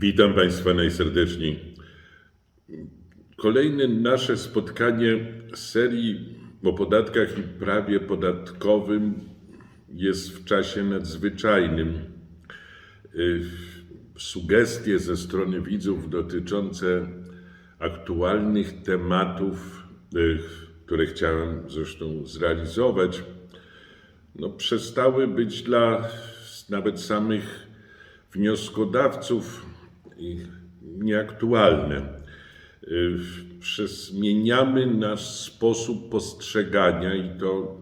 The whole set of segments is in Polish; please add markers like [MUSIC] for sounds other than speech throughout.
Witam Państwa najserdeczniej. Kolejne nasze spotkanie z serii o podatkach i prawie podatkowym jest w czasie nadzwyczajnym. Sugestie ze strony widzów dotyczące aktualnych tematów, które chciałem zresztą zrealizować, no, przestały być dla nawet samych wnioskodawców nieaktualne. Y, zmieniamy nasz sposób postrzegania i to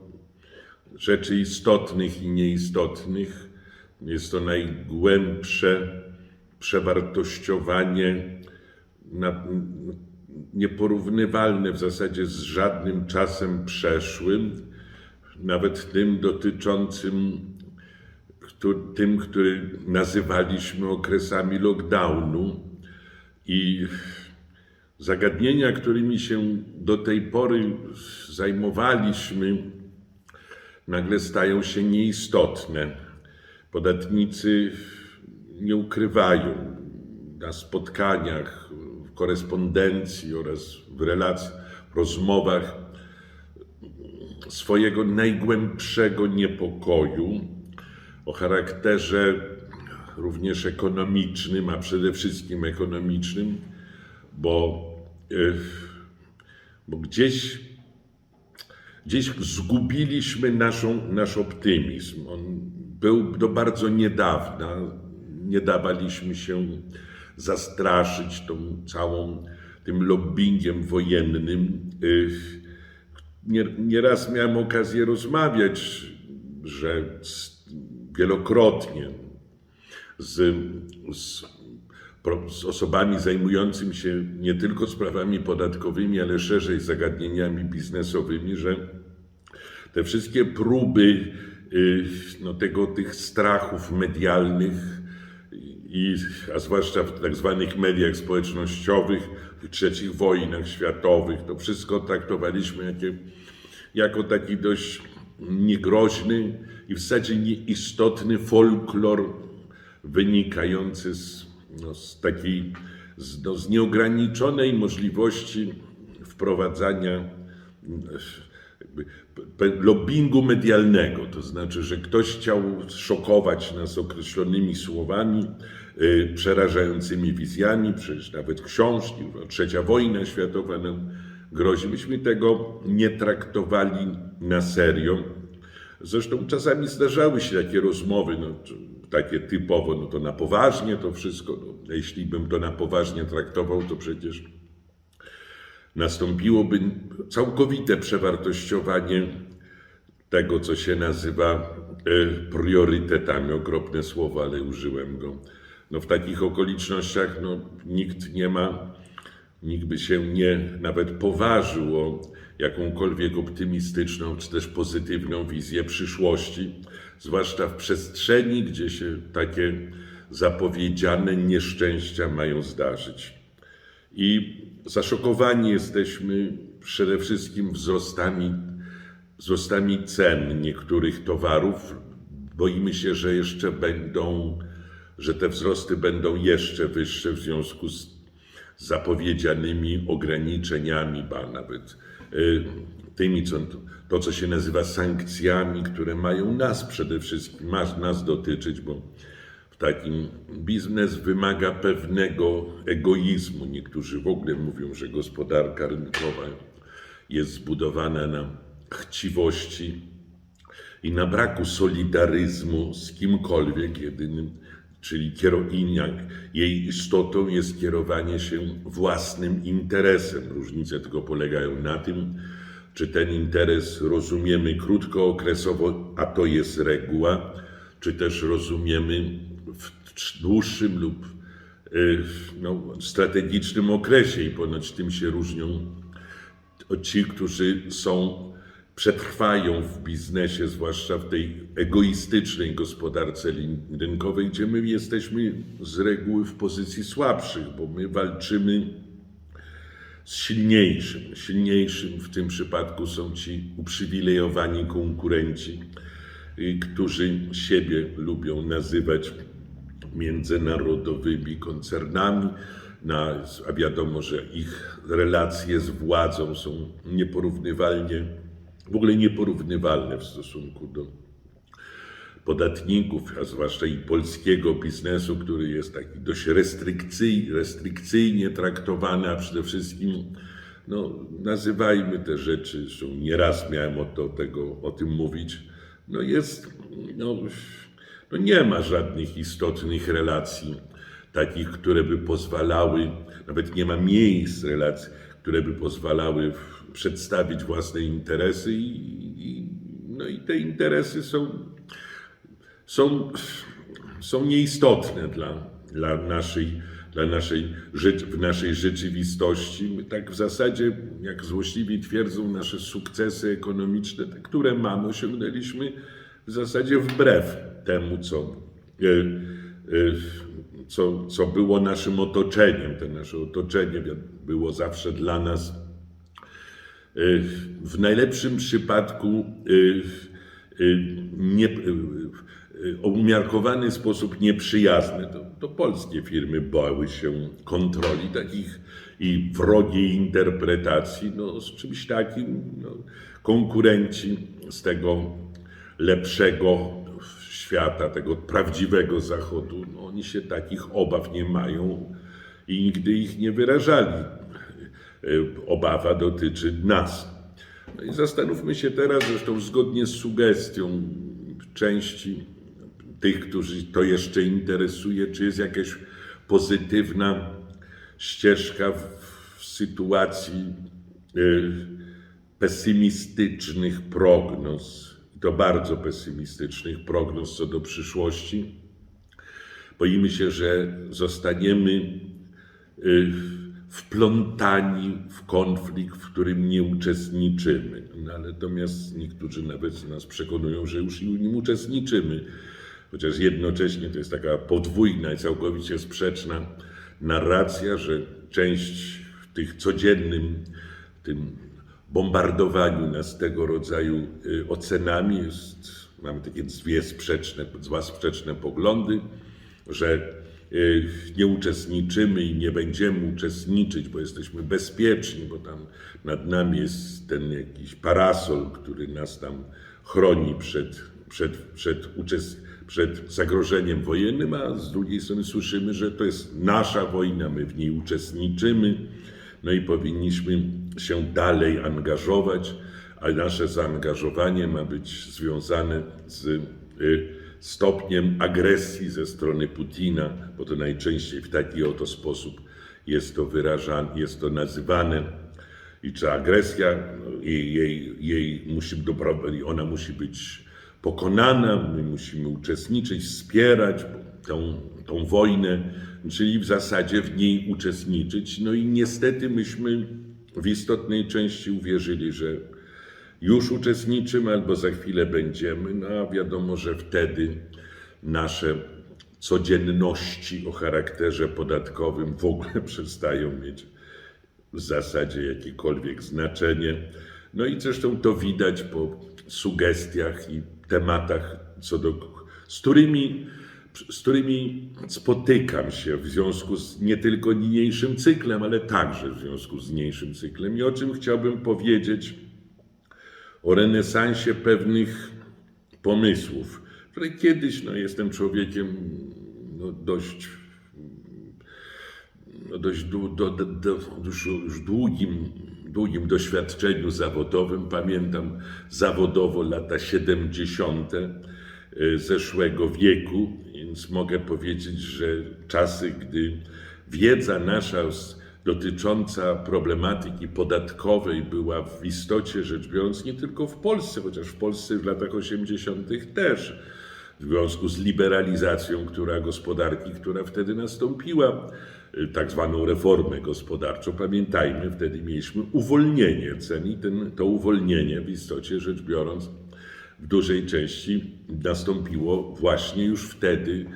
rzeczy istotnych i nieistotnych. Jest to najgłębsze przewartościowanie, nieporównywalne w zasadzie z żadnym czasem przeszłym, nawet tym dotyczącym tym, który nazywaliśmy okresami lockdownu i zagadnienia, którymi się do tej pory zajmowaliśmy, nagle stają się nieistotne. Podatnicy nie ukrywają na spotkaniach, w korespondencji oraz w relacjach, w rozmowach swojego najgłębszego niepokoju o charakterze również ekonomicznym, a przede wszystkim ekonomicznym, bo, y, bo gdzieś, gdzieś zgubiliśmy naszą, nasz optymizm. On był do bardzo niedawna. Nie dawaliśmy się zastraszyć tą całą tym lobbyingiem wojennym. Nie- Nieraz miałem okazję rozmawiać, że z, wielokrotnie z, z, z osobami zajmującymi się nie tylko sprawami podatkowymi, ale szerzej zagadnieniami biznesowymi, że te wszystkie próby y, no, tego, tych strachów medialnych, i, a zwłaszcza w tak zwanych mediach społecznościowych, w trzecich wojnach światowych, to wszystko traktowaliśmy jakie, jako taki dość niegroźny i w zasadzie nieistotny folklor wynikający z, no, z takiej z, no, z nieograniczonej możliwości wprowadzania lobbingu medialnego, to znaczy, że ktoś chciał szokować nas określonymi słowami, y, przerażającymi wizjami, przecież nawet książki, no, trzecia wojna światowa nam grozi. Myśmy tego nie traktowali na serio. Zresztą czasami zdarzały się takie rozmowy, no, takie typowo, no to na poważnie to wszystko. No, jeśli bym to na poważnie traktował, to przecież nastąpiłoby całkowite przewartościowanie tego, co się nazywa e, priorytetami. Okropne słowo, ale użyłem go. No, w takich okolicznościach no, nikt nie ma, nikt by się nie nawet poważył o jakąkolwiek optymistyczną czy też pozytywną wizję przyszłości, zwłaszcza w przestrzeni, gdzie się takie zapowiedziane nieszczęścia mają zdarzyć. I zaszokowani jesteśmy przede wszystkim wzrostami, wzrostami cen niektórych towarów. Boimy się, że jeszcze będą, że te wzrosty będą jeszcze wyższe w związku z zapowiedzianymi ograniczeniami, ba nawet tymi, co, to co się nazywa sankcjami, które mają nas przede wszystkim, ma nas dotyczyć, bo w takim biznes wymaga pewnego egoizmu. Niektórzy w ogóle mówią, że gospodarka rynkowa jest zbudowana na chciwości i na braku solidaryzmu z kimkolwiek jedynym, czyli kierowania. Jej istotą jest kierowanie się własnym interesem. Różnice tylko polegają na tym, czy ten interes rozumiemy krótkookresowo, a to jest reguła, czy też rozumiemy w dłuższym lub y, no, strategicznym okresie i ponoć tym się różnią ci, którzy są, przetrwają w biznesie, zwłaszcza w tej egoistycznej gospodarce rynkowej, gdzie my jesteśmy z reguły w pozycji słabszych, bo my walczymy z silniejszym. Silniejszym w tym przypadku są ci uprzywilejowani konkurenci, y, którzy siebie lubią nazywać międzynarodowymi koncernami, na, a wiadomo, że ich relacje z władzą są nieporównywalnie, w ogóle nieporównywalne w stosunku do podatników, a zwłaszcza i polskiego biznesu, który jest taki dość restrykcyj, restrykcyjnie traktowany, a przede wszystkim no, nazywajmy te rzeczy, zresztą nieraz miałem o, to, tego, o tym mówić, no jest, no, no nie ma żadnych istotnych relacji takich, które by pozwalały, nawet nie ma miejsc relacji, które by pozwalały przedstawić własne interesy i, i, no i te interesy są są, są nieistotne dla, dla naszej, dla naszej, w naszej rzeczywistości. My tak w zasadzie, jak złośliwi twierdzą, nasze sukcesy ekonomiczne, te, które mamy, osiągnęliśmy w zasadzie wbrew temu, co, e, e, co, co było naszym otoczeniem. To nasze otoczenie było zawsze dla nas w najlepszym przypadku y, y, nie, y, y, umiarkowany sposób nieprzyjazne. To, to polskie firmy bały się kontroli takich i wrogiej interpretacji. No, z czymś takim no, konkurenci z tego lepszego świata, tego prawdziwego Zachodu, no, oni się takich obaw nie mają i nigdy ich nie wyrażali. Y, Obawa dotyczy nas. No i zastanówmy się teraz, zresztą zgodnie z sugestią części tych, którzy to jeszcze interesuje, czy jest jakaś pozytywna ścieżka w, sytuacji y, pesymistycznych prognoz, to bardzo pesymistycznych prognoz co do przyszłości. Boimy się, że zostaniemy y, wplątani w konflikt, w którym nie uczestniczymy. No, natomiast niektórzy nawet nas przekonują, że już w nim uczestniczymy. Chociaż jednocześnie to jest taka podwójna i całkowicie sprzeczna narracja, że część w tych codziennym, tym bombardowaniu nas tego rodzaju y, ocenami. Jest, mamy takie dwie sprzeczne, dwa sprzeczne poglądy, że y, nie uczestniczymy i nie będziemy uczestniczyć, bo jesteśmy bezpieczni, bo tam nad nami jest ten jakiś parasol, który nas tam chroni przed, przed, przed, przed zagrożeniem wojennym, a z drugiej strony słyszymy, że to jest nasza wojna, my w niej uczestniczymy, no i powinniśmy się dalej angażować, a nasze zaangażowanie ma być związane z y, stopniem agresji ze strony Putina, bo to najczęściej w taki oto sposób jest to wyrażane, jest to nazywane. I czy agresja, no, jej, jej, jej musi, ona musi być pokonana, my musimy uczestniczyć, wspierać tą, tą wojnę, czyli w zasadzie w niej uczestniczyć. No i niestety myśmy w istotnej części uwierzyli, że już uczestniczymy albo za chwilę będziemy, no a wiadomo, że wtedy nasze codzienności o charakterze podatkowym w ogóle [LAUGHS] przestają mieć w zasadzie jakiekolwiek znaczenie. No i zresztą to widać po sugestiach i tematach, co do, z, którymi, z którymi spotykam się w związku z nie tylko niniejszym cyklem, ale także w związku z niniejszym cyklem. I o czym chciałbym powiedzieć, o renesansie pewnych pomysłów, które kiedyś, no jestem człowiekiem no, dość no dość do, do, do, już, długim, długim doświadczeniu zawodowym. Pamiętam zawodowo lata 70. y, zeszłego wieku, więc mogę powiedzieć, że czasy, gdy wiedza nasza dotycząca problematyki podatkowej była w istocie rzecz biorąc nie tylko w Polsce, chociaż w Polsce w latach 80. też w związku z liberalizacją która gospodarki, która wtedy nastąpiła, y, tak zwaną reformę gospodarczą. Pamiętajmy, wtedy mieliśmy uwolnienie cen i ten, to uwolnienie w istocie rzecz biorąc w dużej części nastąpiło właśnie już wtedy,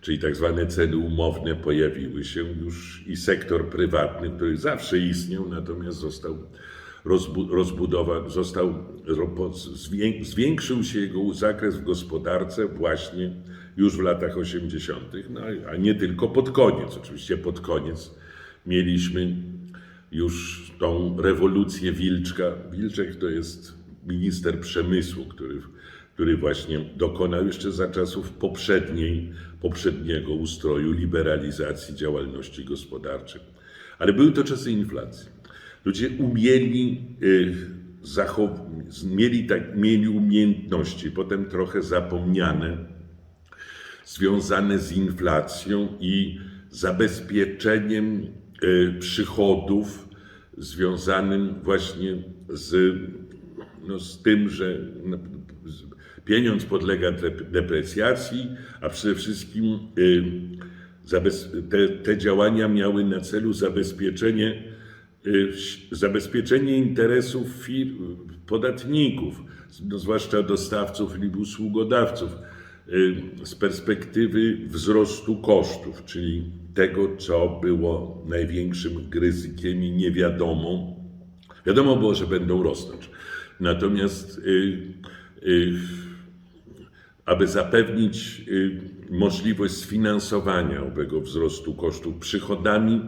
czyli tak zwane ceny umowne pojawiły się już i sektor prywatny, który zawsze istniał, natomiast został rozbu- rozbudowa, został, zwiększył się jego zakres w gospodarce właśnie już w latach 80., no, a nie tylko pod koniec. Oczywiście pod koniec mieliśmy już tą rewolucję Wilczka. Wilczek to jest minister przemysłu, który, który właśnie dokonał jeszcze za czasów poprzedniej, poprzedniego ustroju liberalizacji działalności gospodarczej. Ale były to czasy inflacji. Ludzie umieli, y, zachow- mieli, tak, mieli umiejętności, potem trochę zapomniane, związane z inflacją i zabezpieczeniem y, przychodów związanym właśnie z, no, z tym, że no, pieniądz podlega dep- deprecjacji, a przede wszystkim y, te, te działania miały na celu zabezpieczenie, y, zabezpieczenie interesów firm, podatników, no, zwłaszcza dostawców lub usługodawców y, z perspektywy wzrostu kosztów, czyli tego, co było największym ryzykiem i niewiadomą. Wiadomo było, że będą rosnąć. Natomiast y, y, aby zapewnić y, możliwość sfinansowania owego wzrostu kosztów przychodami,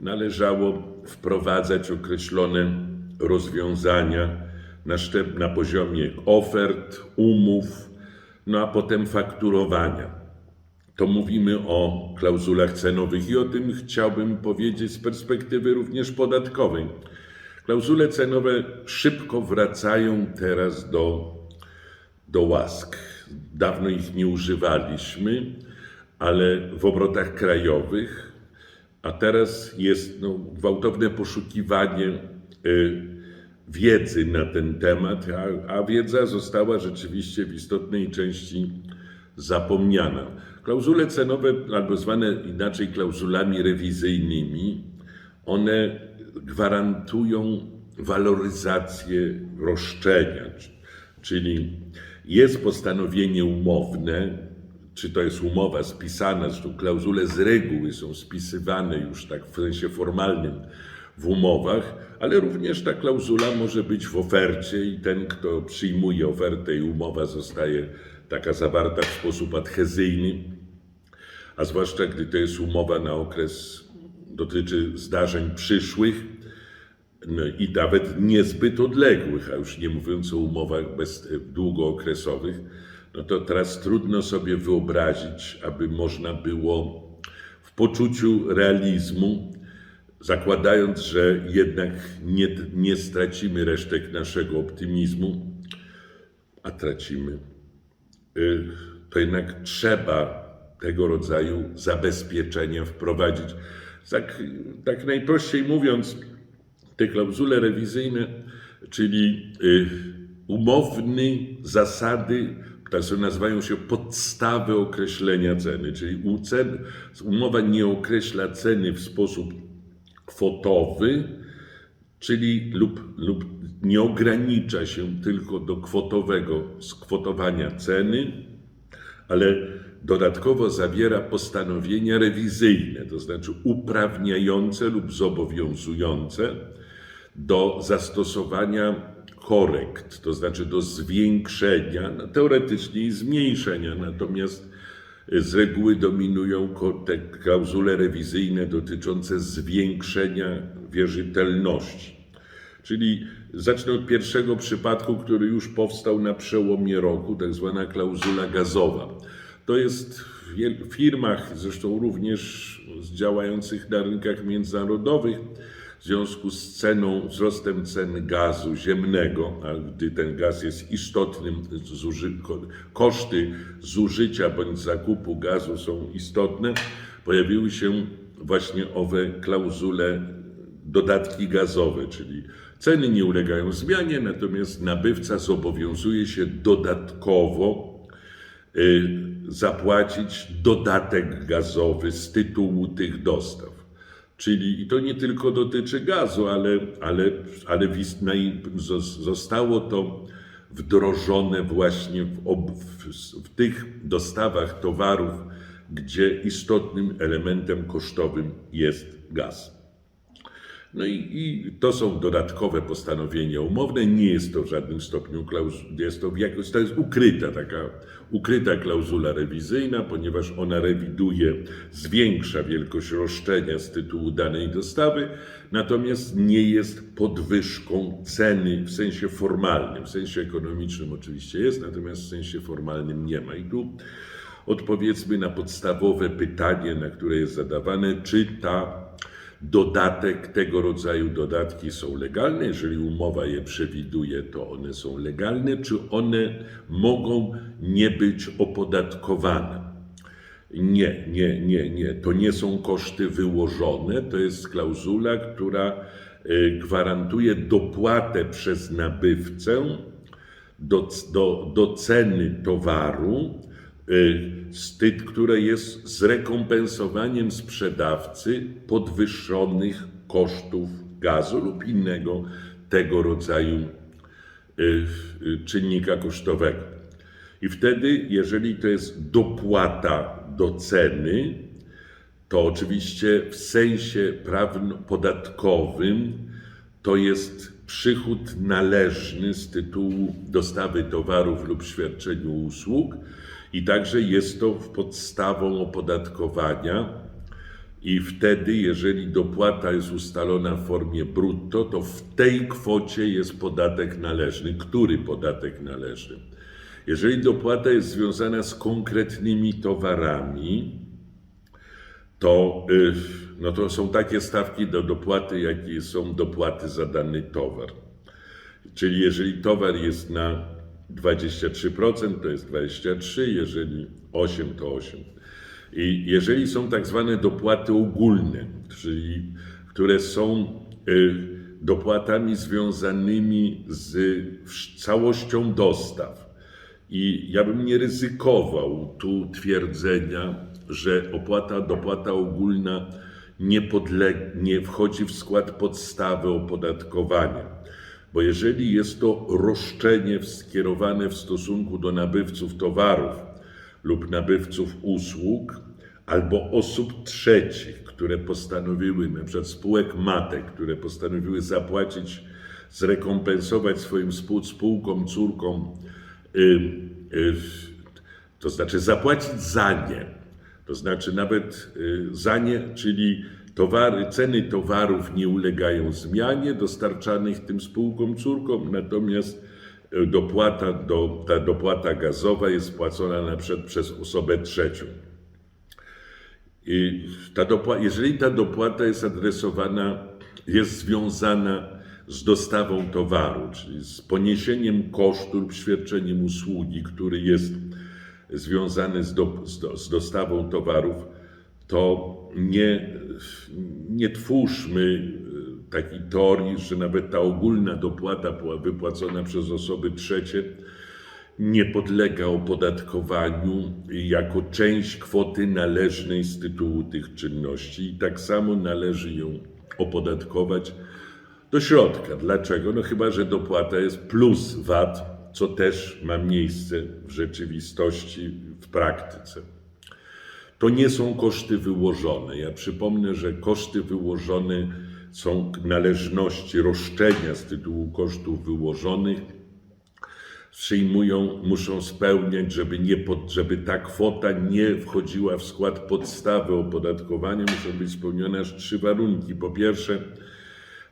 należało wprowadzać określone rozwiązania na, szczep, na poziomie ofert, umów, no a potem fakturowania. To mówimy o klauzulach cenowych i o tym chciałbym powiedzieć z perspektywy również podatkowej. Klauzule cenowe szybko wracają teraz do, do łask. Dawno ich nie używaliśmy, ale w obrotach krajowych, a teraz jest no, gwałtowne poszukiwanie y, wiedzy na ten temat, a, a wiedza została rzeczywiście w istotnej części zapomniana. Klauzule cenowe, albo zwane inaczej klauzulami rewizyjnymi, one gwarantują waloryzację roszczenia, czyli jest postanowienie umowne, czy to jest umowa spisana, zresztą klauzule z reguły są spisywane już tak w sensie formalnym w umowach, ale również ta klauzula może być w ofercie i ten, kto przyjmuje ofertę i umowa zostaje taka zawarta w sposób adhezyjny, a zwłaszcza gdy to jest umowa na okres, dotyczy zdarzeń przyszłych no i nawet niezbyt odległych, a już nie mówiąc o umowach bez, długookresowych, no to teraz trudno sobie wyobrazić, aby można było w poczuciu realizmu, zakładając, że jednak nie, nie stracimy resztek naszego optymizmu, a tracimy, y, to jednak trzeba tego rodzaju zabezpieczenia wprowadzić. Tak, tak najprościej mówiąc, te klauzule rewizyjne, czyli y, umowny zasady, tak są nazywają się podstawy określenia ceny, czyli umowa nie określa ceny w sposób kwotowy, czyli lub, lub nie ogranicza się tylko do kwotowego skwotowania ceny, ale dodatkowo zawiera postanowienia rewizyjne, to znaczy uprawniające lub zobowiązujące do zastosowania korekt, to znaczy do zwiększenia, no teoretycznie i zmniejszenia, natomiast z reguły dominują te klauzule rewizyjne dotyczące zwiększenia wierzytelności. Czyli zacznę od pierwszego przypadku, który już powstał na przełomie roku, tak zwana klauzula gazowa. To jest w firmach, zresztą również działających na rynkach międzynarodowych, w związku z ceną, wzrostem cen gazu ziemnego, a gdy ten gaz jest istotnym, zuży, ko- koszty zużycia bądź zakupu gazu są istotne, pojawiły się właśnie owe klauzule dodatki gazowe, czyli ceny nie ulegają zmianie, natomiast nabywca zobowiązuje się dodatkowo y, zapłacić dodatek gazowy z tytułu tych dostaw. Czyli i to nie tylko dotyczy gazu, ale, ale, ale zostało to wdrożone właśnie w, ob, w, w tych dostawach towarów, gdzie istotnym elementem kosztowym jest gaz. No i, i to są dodatkowe postanowienia umowne. Nie jest to w żadnym stopniu klauzula, jest to, jakoś, to jest ukryta taka ukryta klauzula rewizyjna, ponieważ ona rewiduje, zwiększa wielkość roszczenia z tytułu danej dostawy, natomiast nie jest podwyżką ceny w sensie formalnym. W sensie ekonomicznym oczywiście jest, natomiast w sensie formalnym nie ma. I tu odpowiedzmy na podstawowe pytanie, na które jest zadawane, czy ta dodatek, tego rodzaju dodatki są legalne. Jeżeli umowa je przewiduje, to one są legalne, czy one mogą nie być opodatkowane. Nie, nie, nie, nie. To nie są koszty wyłożone, to jest klauzula, która y, gwarantuje dopłatę przez nabywcę do, do, do ceny towaru, y, ty, które jest zrekompensowaniem sprzedawcy podwyższonych kosztów gazu lub innego tego rodzaju y, y, czynnika kosztowego. I wtedy, jeżeli to jest dopłata do ceny, to oczywiście w sensie prawno-podatkowym to jest przychód należny z tytułu dostawy towarów lub świadczenia usług i także jest to podstawą opodatkowania. I wtedy, jeżeli dopłata jest ustalona w formie brutto, to w tej kwocie jest podatek należny. Który podatek należny? Jeżeli dopłata jest związana z konkretnymi towarami, to, y, no to są takie stawki do dopłaty, jakie są dopłaty za dany towar. Czyli jeżeli towar jest na 23%, to jest 23, jeżeli 8, to 8. I jeżeli są tak zwane dopłaty ogólne, czyli które są y, dopłatami związanymi z całością dostaw, i ja bym nie ryzykował tu twierdzenia, że opłata, dopłata ogólna nie, nie wchodzi w skład podstawy opodatkowania. Bo jeżeli jest to roszczenie skierowane w stosunku do nabywców towarów lub nabywców usług, albo osób trzecich, które postanowiły, przykład spółek matek, które postanowiły zapłacić, zrekompensować swoim spół, spółkom, córkom, y, y, to znaczy zapłacić za nie, to znaczy nawet y, za nie, czyli towary, ceny towarów nie ulegają zmianie dostarczanych tym spółkom, córkom, natomiast y, dopłata, do, ta dopłata gazowa jest płacona na przykład przez osobę trzecią. I ta dopłata, jeżeli ta dopłata jest adresowana, jest związana z dostawą towaru, czyli z poniesieniem kosztu lub świadczeniem usługi, który jest związany z, do, z, do, z dostawą towarów, to nie, nie twórzmy takiej teorii, że nawet ta ogólna dopłata wypłacona przez osoby trzecie nie podlega opodatkowaniu jako część kwoty należnej z tytułu tych czynności i tak samo należy ją opodatkować do środka. Dlaczego? No chyba, że dopłata jest plus VAT, co też ma miejsce w rzeczywistości, w praktyce. To nie są koszty wyłożone. Ja przypomnę, że koszty wyłożone są należności, roszczenia z tytułu kosztów wyłożonych przyjmują, muszą spełniać, żeby, nie pod, żeby ta kwota nie wchodziła w skład podstawy opodatkowania, muszą być spełnione aż trzy warunki. Po pierwsze,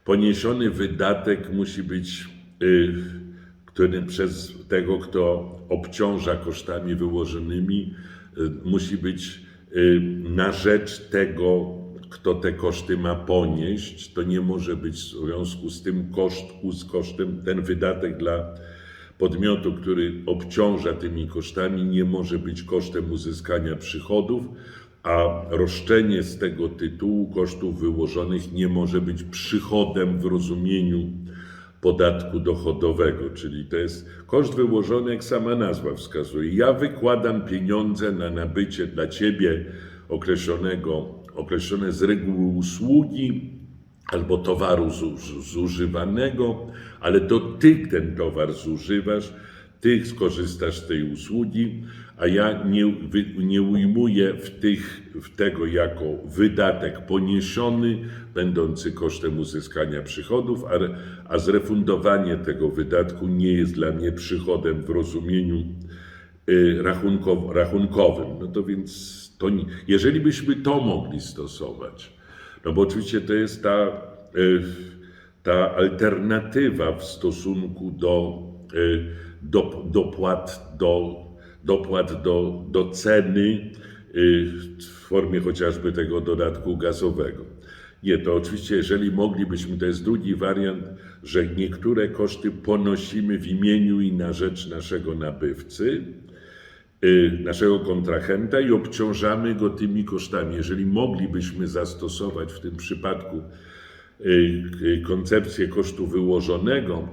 poniesiony wydatek musi być, y, który przez tego, kto obciąża kosztami wyłożonymi, y, musi być na rzecz tego, kto te koszty ma ponieść. To nie może być w związku z tym koszt, z kosztem, ten wydatek dla podmiotu, który obciąża tymi kosztami, nie może być kosztem uzyskania przychodów, a roszczenie z tego tytułu kosztów wyłożonych nie może być przychodem w rozumieniu podatku dochodowego, czyli to jest koszt wyłożony, jak sama nazwa wskazuje. Ja wykładam pieniądze na nabycie dla ciebie określonego, określone z reguły usługi albo towaru zu, zużywanego, ale to ty ten towar zużywasz, ty skorzystasz z tej usługi, a ja nie, nie ujmuję w, tych, w tego jako wydatek poniesiony, będący kosztem uzyskania przychodów, a, a zrefundowanie tego wydatku nie jest dla mnie przychodem w rozumieniu y, rachunkow, rachunkowym. No to więc to, jeżeli byśmy to mogli stosować, no bo oczywiście to jest ta, y, ta alternatywa w stosunku do, y, dopłat, do, dopłat do, do ceny y, w formie chociażby tego dodatku gazowego. Nie, to oczywiście, jeżeli moglibyśmy, to jest drugi wariant, że niektóre koszty ponosimy w imieniu i na rzecz naszego nabywcy, y, naszego kontrahenta i obciążamy go tymi kosztami. Jeżeli moglibyśmy zastosować w tym przypadku y, koncepcję kosztu wyłożonego,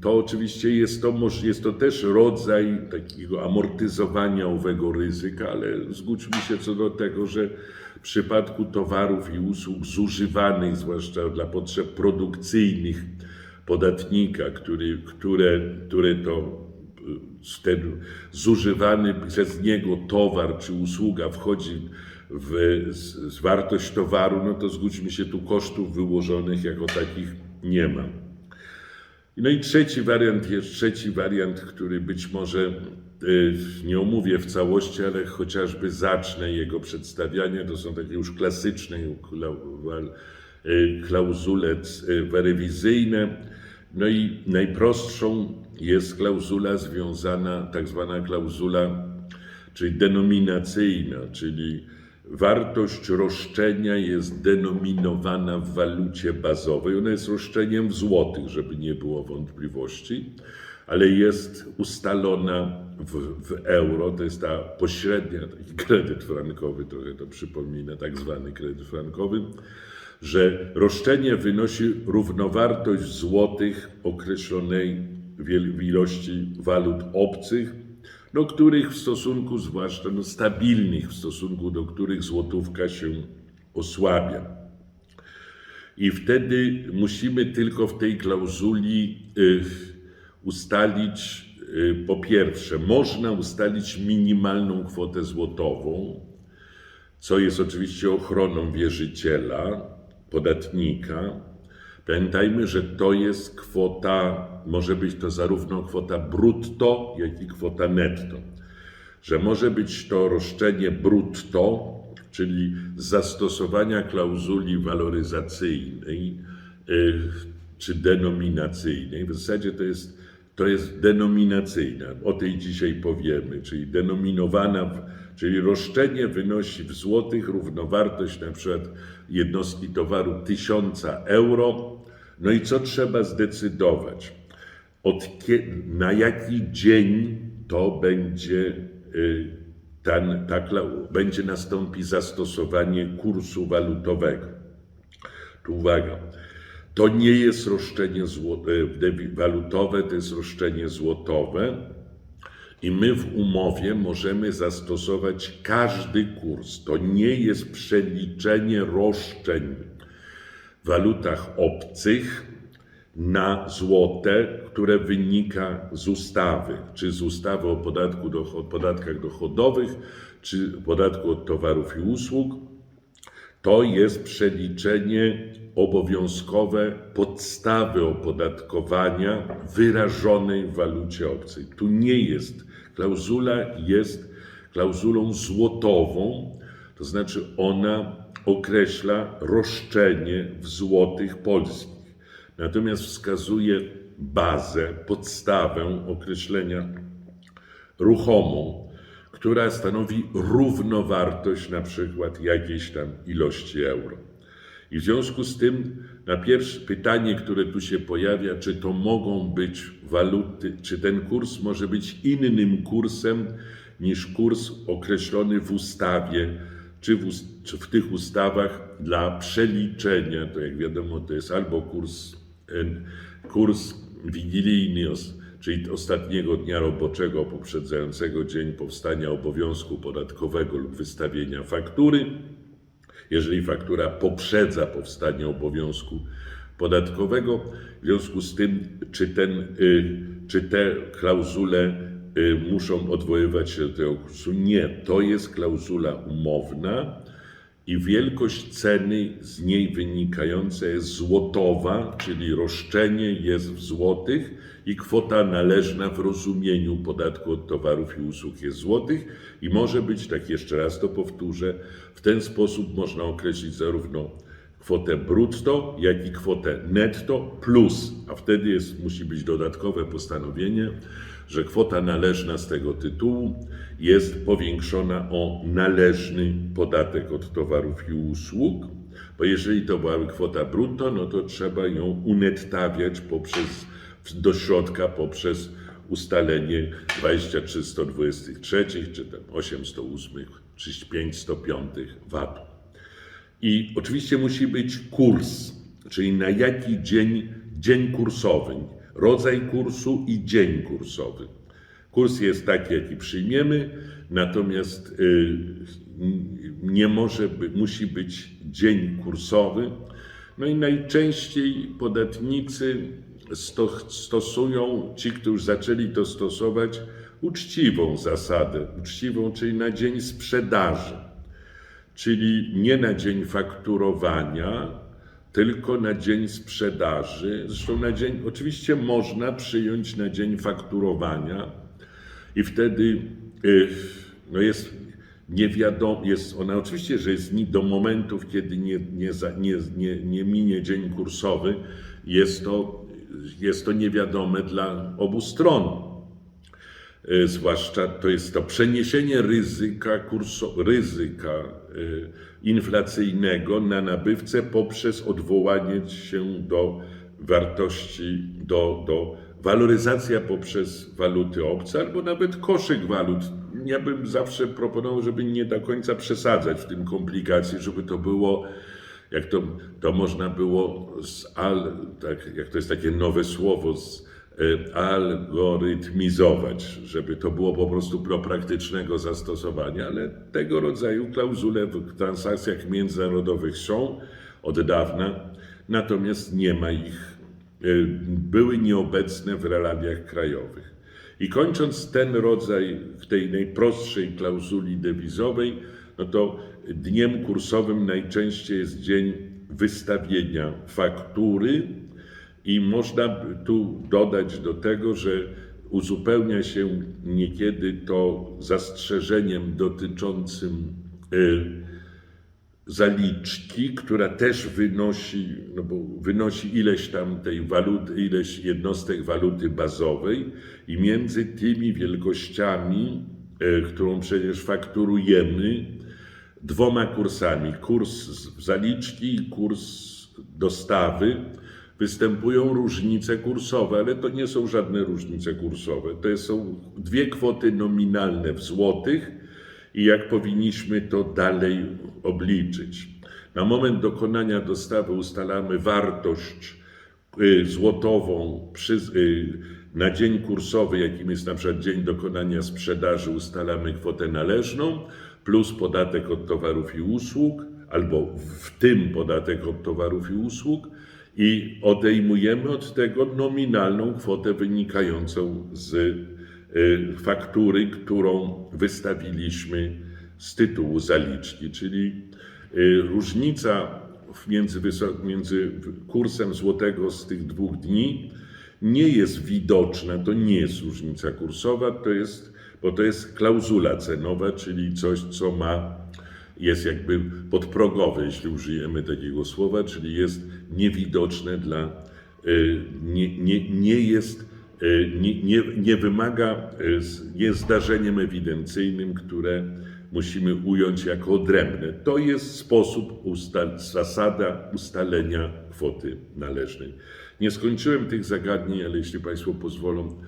to oczywiście jest to, jest to też rodzaj takiego amortyzowania owego ryzyka, ale zgódźmy się co do tego, że w przypadku towarów i usług zużywanych, zwłaszcza dla potrzeb produkcyjnych podatnika, który, które, które to y, ten zużywany przez niego towar czy usługa wchodzi w z, z wartość towaru, no to zgódźmy się, tu kosztów wyłożonych jako takich nie ma. No i trzeci wariant jest trzeci wariant, który być może y, nie omówię w całości, ale chociażby zacznę jego przedstawianie. To są takie już klasyczne y, klauzule y, rewizyjne. No i najprostszą jest klauzula związana, tak zwana klauzula, czyli denominacyjna, czyli wartość roszczenia jest denominowana w walucie bazowej. Ona jest roszczeniem w złotych, żeby nie było wątpliwości, ale jest ustalona w, w euro. To jest ta pośrednia, taki [LAUGHS] kredyt frankowy, trochę to przypomina, tak zwany kredyt frankowy, że roszczenie wynosi równowartość złotych określonej w ilości walut obcych, do których w stosunku, zwłaszcza no, stabilnych, w stosunku do których złotówka się osłabia. I wtedy musimy tylko w tej klauzuli y, ustalić, y, po pierwsze, można ustalić minimalną kwotę złotową, co jest oczywiście ochroną wierzyciela, podatnika. Pamiętajmy, że to jest kwota, może być to zarówno kwota brutto, jak i kwota netto. Że może być to roszczenie brutto, czyli zastosowania klauzuli waloryzacyjnej y, czy denominacyjnej. W zasadzie to jest, to jest denominacyjna, o tej dzisiaj powiemy, czyli denominowana, w, czyli roszczenie wynosi w złotych równowartość na przykład jednostki towaru 1000 euro. No i co trzeba zdecydować? Od na jaki dzień to będzie, y, ten, ta, będzie nastąpi zastosowanie kursu walutowego. Tu uwaga, to nie jest roszczenie zło, y, walutowe, to jest roszczenie złotowe. I my w umowie możemy zastosować każdy kurs. To nie jest przeliczenie roszczeń w walutach obcych na złote, które wynika z ustawy, czy z ustawy o podatku podatkach dochodowych, czy podatku od towarów i usług. To jest przeliczenie obowiązkowe podstawy opodatkowania wyrażonej w walucie obcej. Tu nie jest. Klauzula jest klauzulą złotową, to znaczy ona określa roszczenie w złotych polskich. Natomiast wskazuje bazę, podstawę określenia ruchomą, która stanowi równowartość na przykład jakiejś tam ilości euro. I w związku z tym na pierwsze pytanie, które tu się pojawia, czy to mogą być waluty, czy ten kurs może być innym kursem niż kurs określony w ustawie, czy w, czy w tych ustawach dla przeliczenia, to jak wiadomo, to jest albo kurs, kurs wigilijny, czyli ostatniego dnia roboczego poprzedzającego dzień powstania obowiązku podatkowego lub wystawienia faktury, jeżeli faktura poprzedza powstanie obowiązku podatkowego. W związku z tym, czy, ten, y, czy te klauzule y, muszą odwoływać się do tego kursu? Nie, to jest klauzula umowna i wielkość ceny z niej wynikająca jest złotowa, czyli roszczenie jest w złotych i kwota należna w rozumieniu podatku od towarów i usług jest złotych i może być, tak jeszcze raz to powtórzę, w ten sposób można określić zarówno kwotę brutto, jak i kwotę netto plus, a wtedy jest, musi być dodatkowe postanowienie, że kwota należna z tego tytułu jest powiększona o należny podatek od towarów i usług, bo jeżeli to byłaby kwota brutto, no to trzeba ją unettawiać poprzez, do środka poprzez ustalenie 23 123 czy tam 8 108 czy 5 105 VAT. I oczywiście musi być kurs, czyli na jaki dzień, dzień kursowy, rodzaj kursu i dzień kursowy. Kurs jest taki, jaki przyjmiemy, natomiast y, nie może by, musi być dzień kursowy. No i najczęściej podatnicy stosują, ci, którzy zaczęli to stosować, uczciwą zasadę, uczciwą, czyli na dzień sprzedaży czyli nie na dzień fakturowania, tylko na dzień sprzedaży. Zresztą na dzień, oczywiście można przyjąć na dzień fakturowania i wtedy y, no jest nie wiadomo, jest ona oczywiście, że jest do momentów, kiedy nie, nie, nie, nie minie dzień kursowy, jest to, jest to niewiadome dla obu stron. Y, zwłaszcza to jest to przeniesienie ryzyka, kurso, ryzyka y, inflacyjnego na nabywcę poprzez odwołanie się do wartości, do, do waloryzacja poprzez waluty obce albo nawet koszyk walut. Ja bym zawsze proponował, żeby nie do końca przesadzać w tym komplikacji, żeby to było jak to, to można było z al, tak, jak to jest takie nowe słowo, z, e, algorytmizować, żeby to było po prostu do praktycznego zastosowania, ale tego rodzaju klauzule w transakcjach międzynarodowych są od dawna, natomiast nie ma ich, e, były nieobecne w realiach krajowych. I kończąc ten rodzaj tej najprostszej klauzuli dewizowej, no to dniem kursowym najczęściej jest dzień wystawienia faktury i można tu dodać do tego, że uzupełnia się niekiedy to zastrzeżeniem dotyczącym y, zaliczki, która też wynosi, no bo wynosi ileś tam tej waluty, ileś jednostek waluty bazowej i między tymi wielkościami, e, którą przecież fakturujemy, dwoma kursami, kurs zaliczki i kurs dostawy, występują różnice kursowe, ale to nie są żadne różnice kursowe. To są dwie kwoty nominalne w złotych i jak powinniśmy to dalej obliczyć. Na moment dokonania dostawy ustalamy wartość y, złotową przy, y, na dzień kursowy, jakim jest na przykład dzień dokonania sprzedaży, ustalamy kwotę należną plus podatek od towarów i usług, albo w tym podatek od towarów i usług i odejmujemy od tego nominalną kwotę wynikającą z y, faktury, którą wystawiliśmy z tytułu zaliczki, czyli y, różnica między, między kursem złotego z tych dwóch dni nie jest widoczna, to nie jest różnica kursowa, to jest, bo to jest klauzula cenowa, czyli coś, co ma, jest jakby podprogowe, jeśli użyjemy takiego słowa, czyli jest niewidoczne dla, y, nie, nie, nie jest, y, nie, nie, nie wymaga, y, jest zdarzeniem ewidencyjnym, które musimy ująć jako odrębne. To jest sposób, ustal, zasada ustalenia kwoty należnej. Nie skończyłem tych zagadnień, ale jeśli Państwo pozwolą,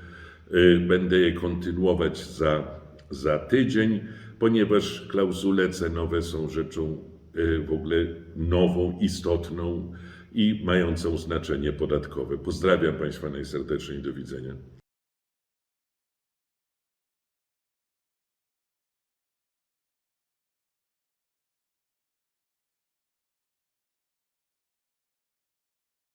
y, będę je kontynuować za, za tydzień, ponieważ klauzule cenowe są rzeczą y, w ogóle nową, istotną i mającą znaczenie podatkowe. Pozdrawiam Państwa najserdeczniej. Do widzenia.